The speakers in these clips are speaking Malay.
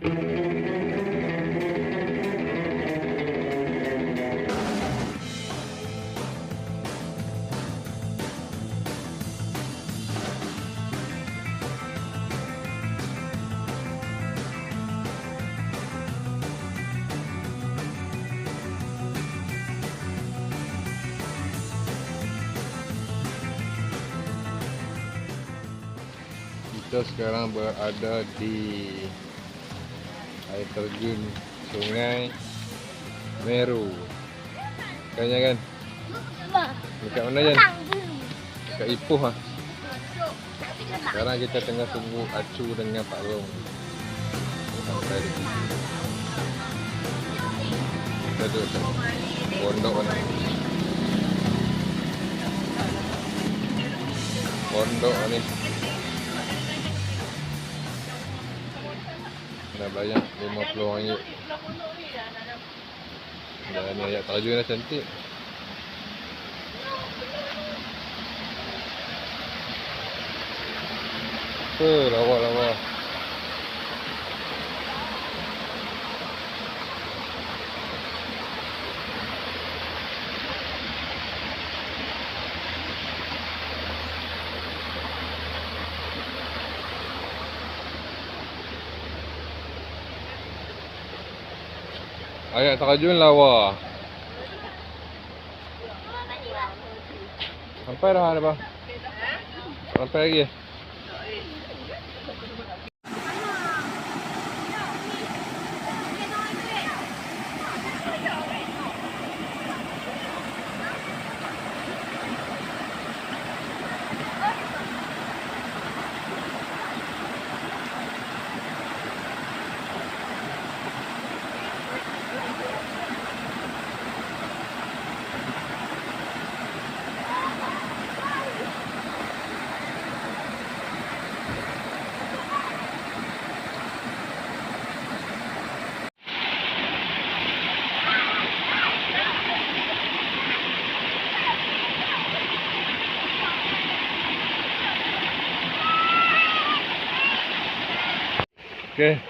Kita sekarang berada di air terjun Sungai Meru. Kan ya kan? Dekat mana Jan? Dekat Ipoh ah. Sekarang kita tengah tunggu Acu dengan Pak Long. Sampai di. Kita duduk pondok mana? Pondok ni. Dah bayar RM50 Dan ni ayat terjun dah cantik. Apa lawa-lawa Ayat terjun lawa. Sampai dah ada bang Sampai lagi Okay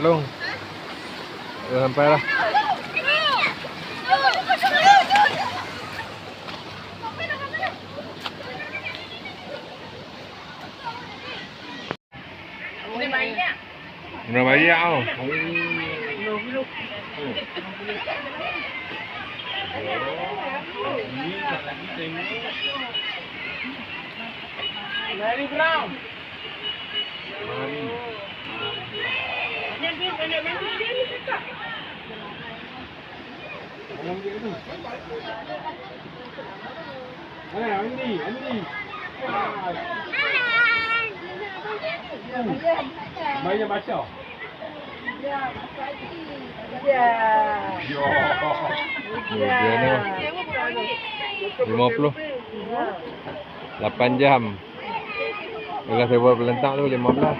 Dah lah mak Dah dah sampai dah tu Pak Long Dah Mana Andi? Andi. Bayar baca. Dia ni Lima puluh Lapan jam Kalau saya buat pelentang tu lima belas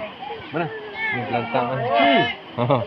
Mana? Ni pelentang kan Ha.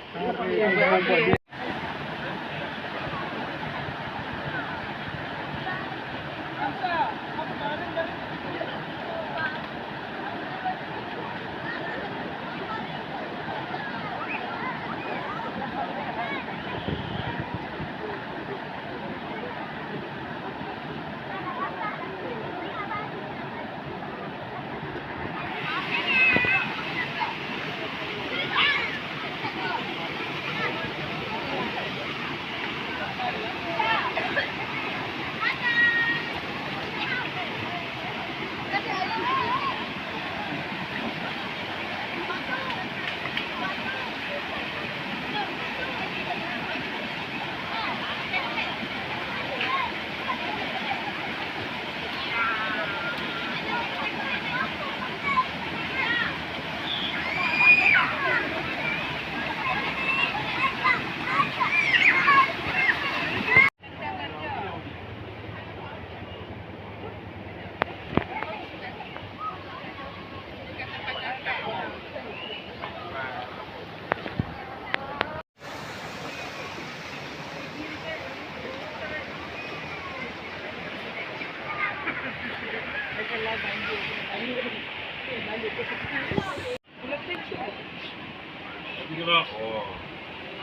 tak? Oh.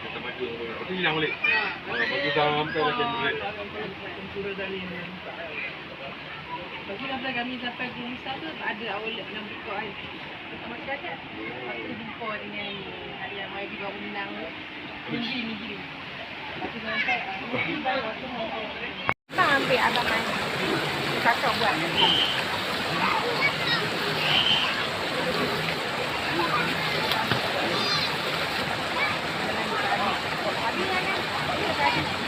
Kita maju. Lepas tu hilang balik. Ah, maju sampai macam balik. Bagi dah kami sampai Gunung Sa tu tak ada outlet yang buka kan. Ada. Lepas tu jumpa dengan hari yang di bawah menang tu. Minggi minggi. Lepas tu sampai minggi baru waktu mau. Tak ambil abang mai. Kakak buat.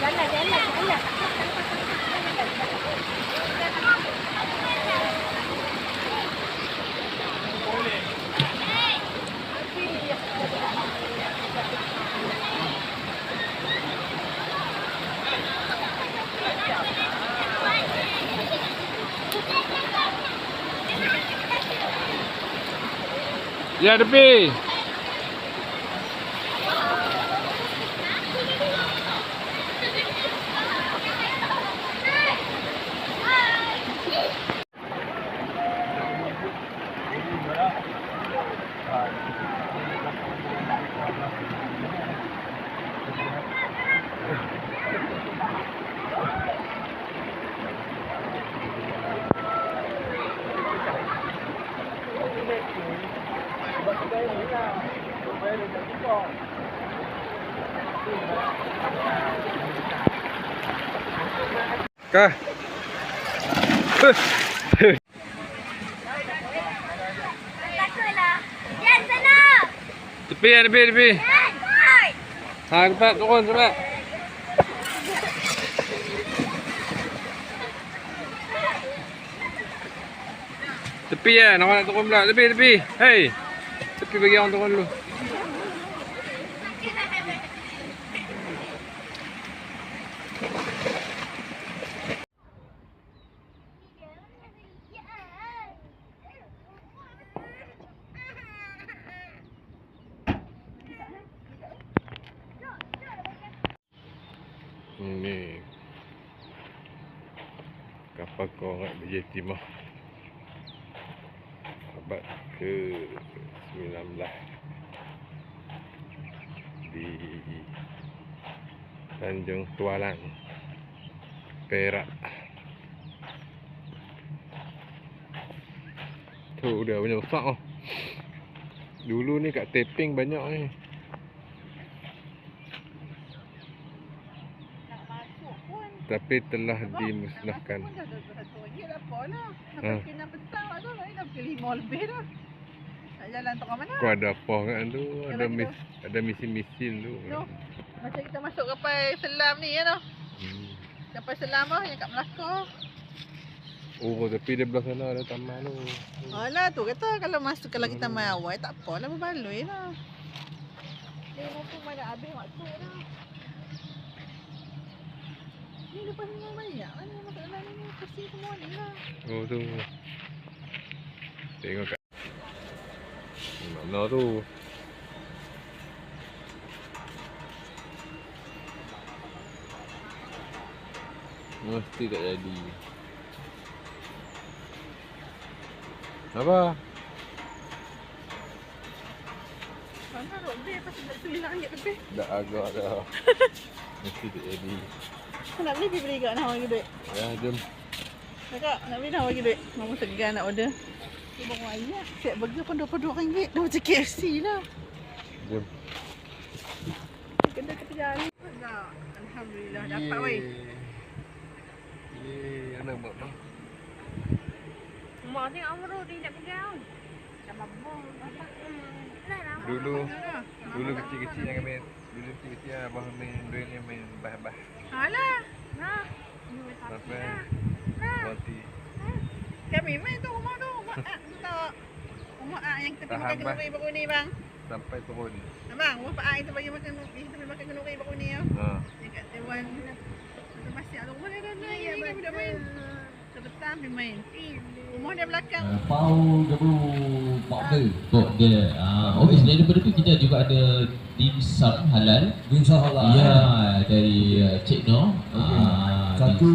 Jalan, jalan, jalan. Ya, tepi. Kah? Yan, sana! Tepi ya, tepi, tepi. Yan! Hoy! Ha, cepat turun, cepat. Tepi ya, nak nak turun pula. Tepi, tepi. Hei. Tepi bagi orang turun dulu. Ini kapal korang BJ Timah abad ke 19 di Tanjung Tualang Perak tu dah banyak besar oh. dulu ni kat Teping banyak ni tapi telah dimusnahkan Pun dah satu ringgit lah apa lah. Ha. Sampai kena petang lah tu. Ini dah pukul lima lebih dah. Nak jalan tengah mana? Kau ada apa kan tu? Ada mis, ada misil-misil tu. Tu. Macam kita masuk kapal selam ni ya tu. Hmm. Kapal selam lah yang kat Melaka. Oh, tapi di belah sana ada taman tu. Alah tu kata kalau masuk kalau kita main awal tak apalah berbaloi lah. Dia pun mana habis waktu dah. Ni lepas ni banyak lah ni masuk dalam ni kursi semua ni lah. Oh tu. Tengok kat mana tu? Mesti tak jadi. Apa? Mana rok dia pasal nak tulis ringgit lebih. Dah agak dah. Mesti tak jadi. Kau nak beli pergi beli kat nak bagi duit. Ya, jom. Kakak nak beli nak bagi duit. Mama segan nak order. Dia bawa ayah. Set burger pun RM22. Dah macam KFC lah. Jom. Kena kita jalan. Alhamdulillah dapat weh. Yeay, anak mak mak. Mak tengok Amro dia nak pegang. Dah babong. Bapak. Dulu dulu kecil-kecil yang kami dulu kecil-kecil lah abah main duit ni main bah-bah. Alah. Nah. Sampai Kuanti. Kami main tu rumah tu. Rumah A tu tak. Rumah A yang kita pergi makan kenuri baru ni bang. Sampai turun. Abang, rumah Pak A itu bagi makan kita pergi makan kenuri baru ni ya. Ha. Dekat Taiwan. Ada masih ada rumah dia dah ni. Ya, dah main. Sebetul pergi main. Rumah dia belakang. Uh, Pau Gabu Pak De Pak De uh, Oh selain daripada tu kita juga ada Dim Sum halal Dim Sum halal, Ya dari uh, Cik No Okey. Ah, Satu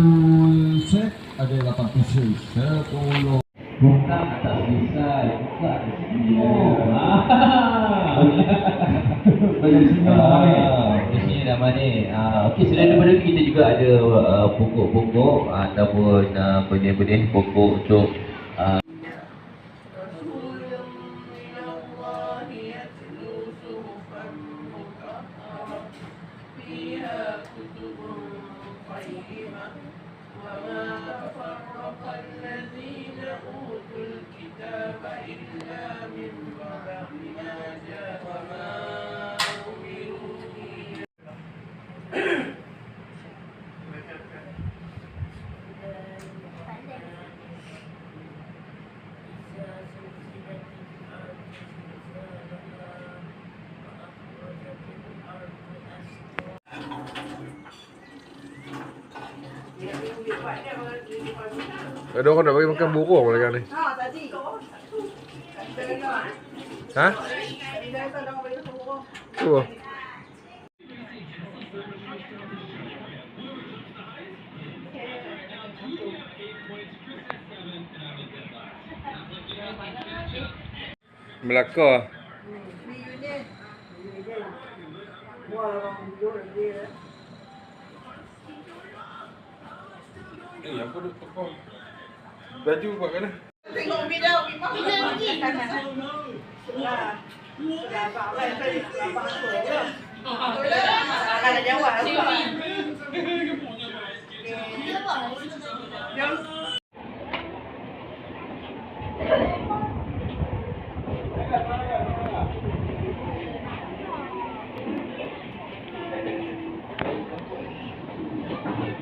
set ada 8 pieces. Sepuluh Bukan tak selesai, bukan di sini. Oh, ah. Bagi sini nama ni. Di sini nama ni. Ah, okey selain daripada kita juga ada uh, pokok-pokok ataupun uh, benih-benih pokok untuk Ada orang nak bagi makan burung lagi ni. Ha, tadi. Ha? Dia kata dah bagi tu orang. Tu. Melaka. Ni apa? Baju buat mana? Tengok video memang. Sudah. Sudah abang lah. Abang tu. Kalau jawab. Yang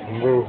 Tunggu.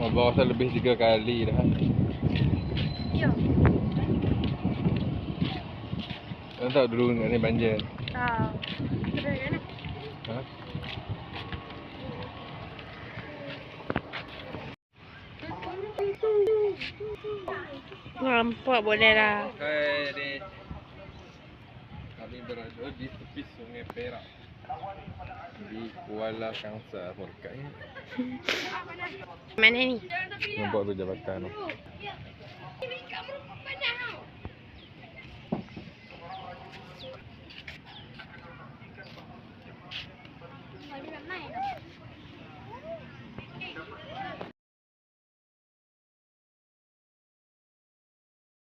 Abang rasa lebih tiga kali dah. Ya. Kau tahu dulu ni banjir. Ah. Kira kan? Ha? Nampak boleh lah. Hai adik. Kami berada di tepi sungai Perak di Kuala Kangsar apa dekat ni? Mana ni nampak tu jabatan tu.